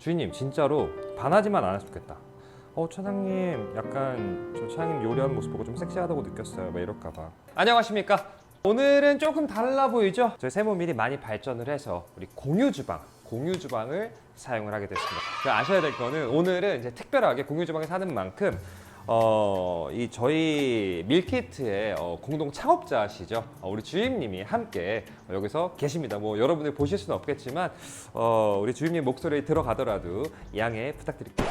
주인님 진짜로 반하지만 않았으면 좋겠다. 어 차장님 약간 저 차장님 요리하는 모습 보고 좀 섹시하다고 느꼈어요. 막 이럴까봐. 안녕하십니까? 오늘은 조금 달라 보이죠? 저희 세모밀이 많이 발전을 해서 우리 공유 주방, 공유 주방을 사용을 하게 됐습니다. 그 아셔야 될 거는 오늘은 이제 특별하게 공유 주방에 사는 만큼 어, 이 저희 밀키트의 어, 공동 창업자시죠. 어, 우리 주임님이 함께 여기서 계십니다. 뭐 여러분들 보실 수는 없겠지만 어, 우리 주임님 목소리 들어가더라도 양해 부탁드릴게요.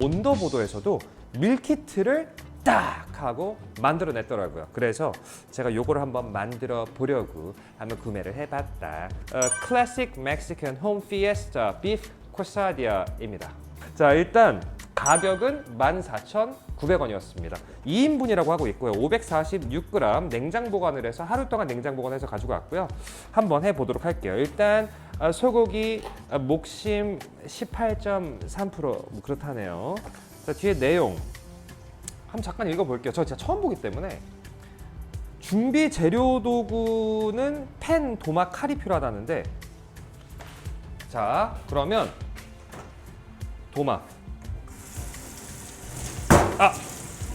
온더보도에서도 밀키트를 딱 하고 만들어냈더라고요. 그래서 제가 요거를 한번 만들어 보려고 한번 구매를 해봤다. 어, 클래식 멕시칸 홈 피에스타 비프 코사디아입니다. 자 일단 가격은 14,900원이었습니다. 2인분이라고 하고 있고요. 546g 냉장 보관을 해서 하루 동안 냉장 보관해서 가지고 왔고요. 한번 해보도록 할게요. 일단 아, 소고기 아, 목심 18.3%뭐 그렇다네요. 자 뒤에 내용 한번 잠깐 읽어볼게요. 저 진짜 처음 보기 때문에 준비 재료 도구는 펜, 도마, 칼이 필요하다는데 자 그러면 도마 아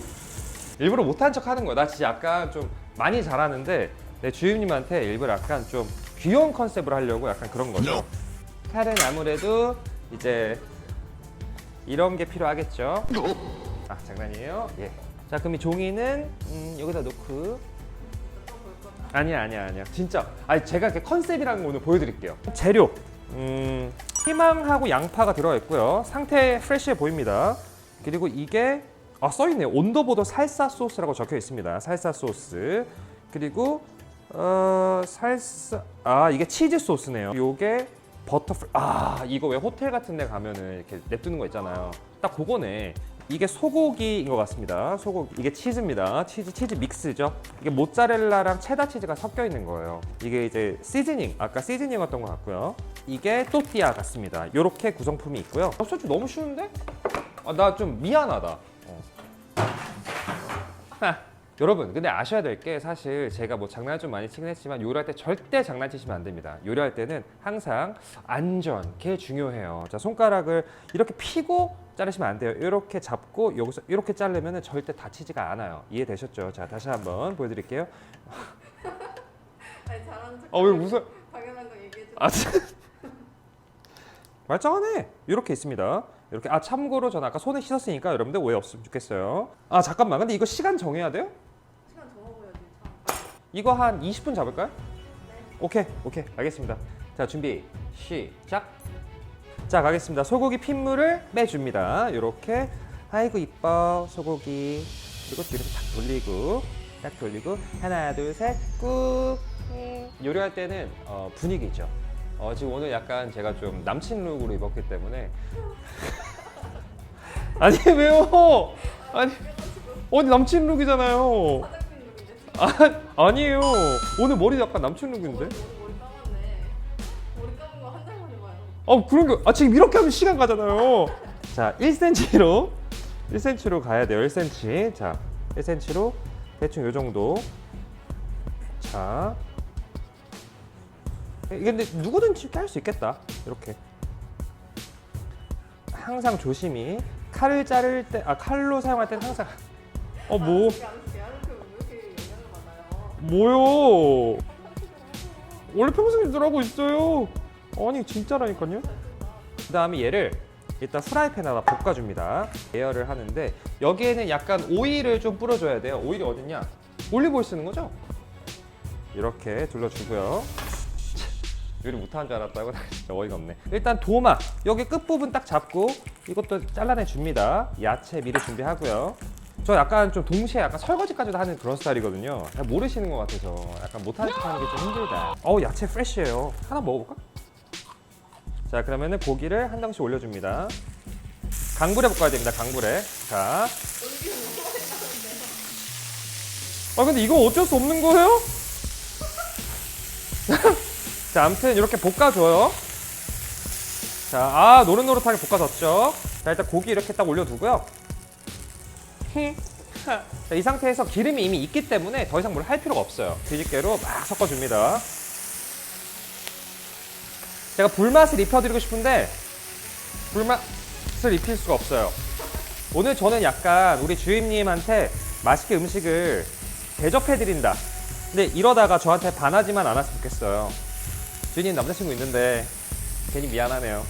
일부러 못한 척 하는 거야. 나 진짜 약간 좀 많이 잘하는데 내 주임님한테 일부러 약간 좀 귀여운 컨셉으로 하려고 약간 그런 거죠. 칼은 아무래도 이제 이런 게 필요하겠죠? 아 장난이에요? 예 자 그럼 이 종이는 음, 여기다 놓고. 아니야 아니야 아니야. 진짜. 아니 제가 이렇게 컨셉이라는 거 오늘 보여드릴게요. 재료. 음, 희망하고 양파가 들어있고요. 상태 프레시해 보입니다. 그리고 이게 아 써있네요 온더보더 살사 소스라고 적혀 있습니다 살사 소스 그리고 어 살사 아 이게 치즈 소스네요 요게 버터 프레 아 이거 왜 호텔 같은 데 가면은 이렇게 냅두는 거 있잖아요 딱 그거네 이게 소고기인 것 같습니다. 소고기. 이게 치즈입니다. 치즈, 치즈 믹스죠. 이게 모짜렐라랑 체다 치즈가 섞여 있는 거예요. 이게 이제 시즈닝, 아까 시즈닝이었던 것 같고요. 이게 또띠아 같습니다. 이렇게 구성품이 있고요. 어, 솔직히 너무 쉬운데? 아, 나 좀 미안하다. 여러분, 근데 아셔야 될 게 사실 제가 뭐 장난 좀 많이 치긴 했지만 요리할 때 절대 장난치시면 안 됩니다. 요리할 때는 항상 안전, 게 중요해요. 자, 손가락을 이렇게 피고 자르시면 안 돼요. 이렇게 잡고 여기서 이렇게 자르면 절대 다치지가 않아요. 이해되셨죠? 자, 다시 한번 보여드릴게요. 아니 잘하는 척. 아, 왜 웃어? 당연한 거 얘기해 줘. 아, 참. 말짱하네. 이렇게 있습니다. 이렇게 아 참고로 저는 아까 손에 씻었으니까 여러분들 오해 없으면 좋겠어요. 아 잠깐만, 근데 이거 시간 정해야 돼요? 시간 참. 이거 한 20분 잡을까요? 오케이, 오케이, 알겠습니다. 자, 준비, 시작. 자, 가겠습니다. 소고기 핏물을 빼줍니다. 이렇게. 아이고, 이뻐, 소고기. 그리고 뒤로 딱 돌리고, 딱 돌리고, 하나, 둘, 셋, 꾹. 요리할 때는 어, 분위기죠. 어, 지금 오늘 약간 제가 좀 남친 룩으로 입었기 때문에. 아니, 왜요? 아니, 어디 남친 룩이잖아요. 아, 아니에요. 오늘 머리 약간 남친 룩인데? 머리. 아, 그런 거. 아, 지금 이렇게 하면 시간 가잖아요. 자, 1cm로 1cm로 가야 돼요. 1cm. 자, 1cm로 대충 요 정도. 자. 이게 근데 누구든지 할 수 있겠다. 이렇게. 항상 조심히 칼을 자를 때, 아 칼로 사용할 때는 항상 어 뭐? 뭐요? 원래 평소에 들하고 있어요. 아니 진짜라니까요. 그 다음에 얘를 일단 프라이팬에다 볶아줍니다. 예열을 하는데 여기에는 약간 오일을 좀 뿌려줘야 돼요. 오일이 어딨냐? 올리브오일 쓰는 거죠? 이렇게 둘러주고요. 요리 못하는 줄 알았다고 진짜 어이가 없네. 일단 도마 여기 끝 부분 딱 잡고 이것도 잘라내 줍니다. 야채 미리 준비하고요. 저 약간 좀 동시에 약간 설거지까지도 하는 그런 스타일이거든요. 잘 모르시는 것 같아서 약간 못하는 척 하는 게 좀 힘들다. 어우 야채 프레쉬해요. 하나 먹어볼까? 자 그러면은 고기를 한 덩씩 올려줍니다. 강불에 볶아야 됩니다. 강불에. 자. 아 근데 이거 어쩔 수 없는 거예요? 자 아무튼 이렇게 볶아줘요. 자, 아 노릇노릇하게 볶아졌죠. 자 일단 고기 이렇게 딱 올려두고요. 자, 이 상태에서 기름이 이미 있기 때문에 더 이상 뭘 할 필요가 없어요. 뒤집개로 막 섞어줍니다. 제가 불맛을 입혀드리고 싶은데 불맛을 입힐 수가 없어요. 오늘 저는 약간 우리 주임님한테 맛있게 음식을 대접해드린다. 근데 이러다가 저한테 반하지만 않았으면 좋겠어요. 주임님 남자친구 있는데 괜히 미안하네요.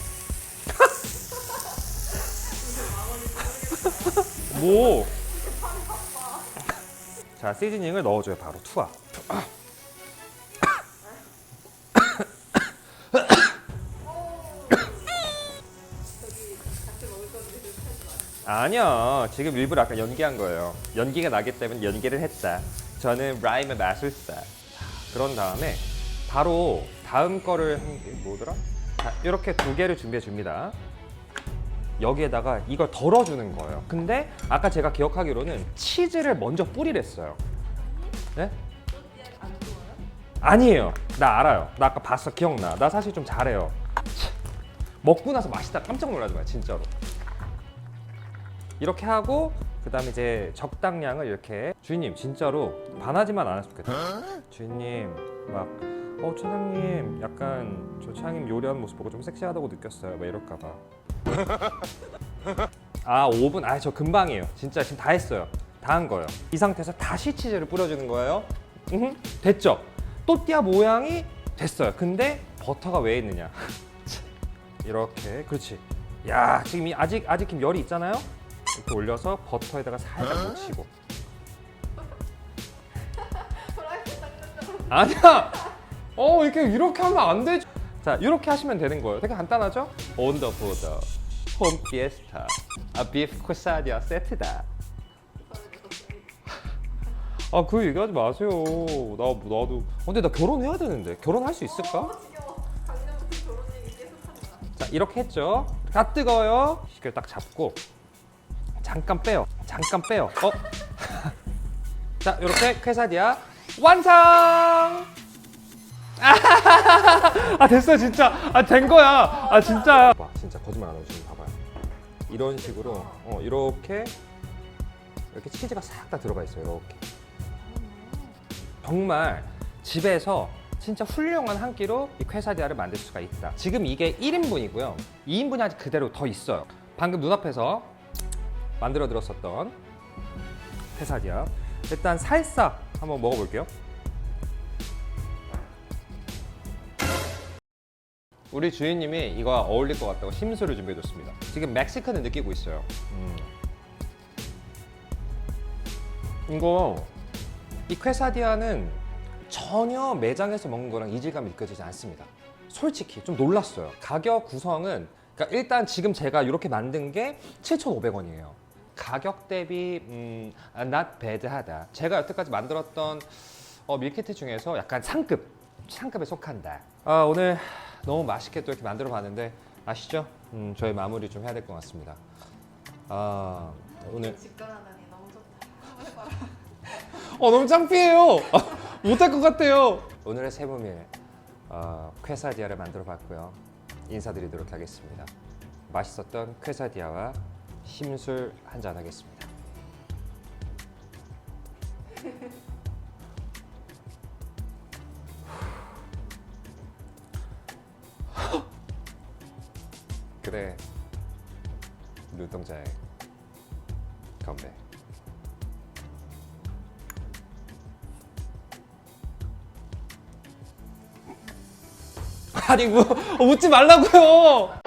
뭐? 자, 시즈닝을 넣어줘요. 바로 투하. 아니요. 지금 일부러 아까 연기한 거예요. 연기가 나기 때문에 연기를 했다. 저는 라임의 마술사. 자, 그런 다음에 바로 다음 거를 한 게 뭐더라? 자, 이렇게 두 개를 준비해 줍니다. 여기에다가 이걸 덜어주는 거예요. 근데 아까 제가 기억하기로는 치즈를 먼저 뿌리랬어요. 네? 아니에요. 나 알아요. 나 아까 봤어. 기억나. 나 사실 좀 잘해요. 참. 먹고 나서 맛있다 깜짝 놀라지 마요. 진짜로. 이렇게 하고 그다음에 이제 적당량을 이렇게 주인님 진짜로 반하지만 않았으면 좋겠다. 주인님 막 어, 차장님 약간 저 차장님 요리하는 모습 보고 좀 섹시하다고 느꼈어요. 막 이럴까 봐. 아 5분? 아 저 금방이에요. 진짜 지금 다 했어요. 다 한 거예요. 이 상태에서 다시 치즈를 뿌려주는 거예요. 음, 됐죠? 또띠아 모양이 됐어요. 근데 버터가 왜 있느냐? 이렇게 그렇지. 야 지금 이 아직 아직 지금 열이 있잖아요. 이렇게 올려서 버터에다가 살짝 묻히고. 아니야. 어 이렇게 이렇게 하면 안 되죠. 자 이렇게 하시면 되는 거예요. 되게 간단하죠? 온더보더 홈 피에스타 아 비프 코사디아 세트다. 아 그 얘기하지 마세요. 나 나도 근데 나 결혼해야 되는데 결혼할 수 있을까? 어, 한다. 자 이렇게 했죠. 다 뜨거워요. 이걸 딱 잡고 잠깐 빼요. 잠깐 빼요. 어? 자 이렇게 퀘사디아 완성. 아 됐어 진짜. 아 된 거야. 아 진짜. 봐 진짜 거짓말 안 하고 지금 봐봐요. 이런 식으로 어 이렇게 이렇게 치즈가 싹 다 들어가 있어요. 이렇게. 정말 집에서 진짜 훌륭한 한 끼로 이 퀘사디아를 만들 수가 있다. 지금 이게 1인분이고요. 2인분이 아직 그대로 더 있어요. 방금 눈앞에서 만들어 들었었던 퀘사디아. 일단 살사 한번 먹어볼게요. 우리 주인님이 이거 어울릴 것 같다고 심수를 준비해줬습니다. 지금 멕시칸을 느끼고 있어요. 음. 이거 이 퀘사디아는 전혀 매장에서 먹는 거랑 이질감이 느껴지지 않습니다. 솔직히 좀 놀랐어요. 가격 구성은 그러니까 일단 지금 제가 이렇게 만든 게 7,500원이에요. 가격 대비 음, not bad하다. 제가 여태까지 만들었던 어, 밀키트 중에서 약간 상급, 상급에 속한다. 아, 오늘 너무 맛있게 또 이렇게 만들어 봤는데 아시죠? 음, 저희 마무리 좀 해야 될 것 같습니다. 아, 오늘 직관하다니 너무 좋다. 한번 해봐라. 어 너무 창피해요. 아, 못할 것 같아요. 오늘의 세무밀 어, 퀘사디아를 만들어 봤고요. 인사드리도록 하겠습니다. 맛있었던 퀘사디아와 심술 한잔 하겠습니다. 그래 눈동자에 건배. 아니 뭐 웃지 말라고요.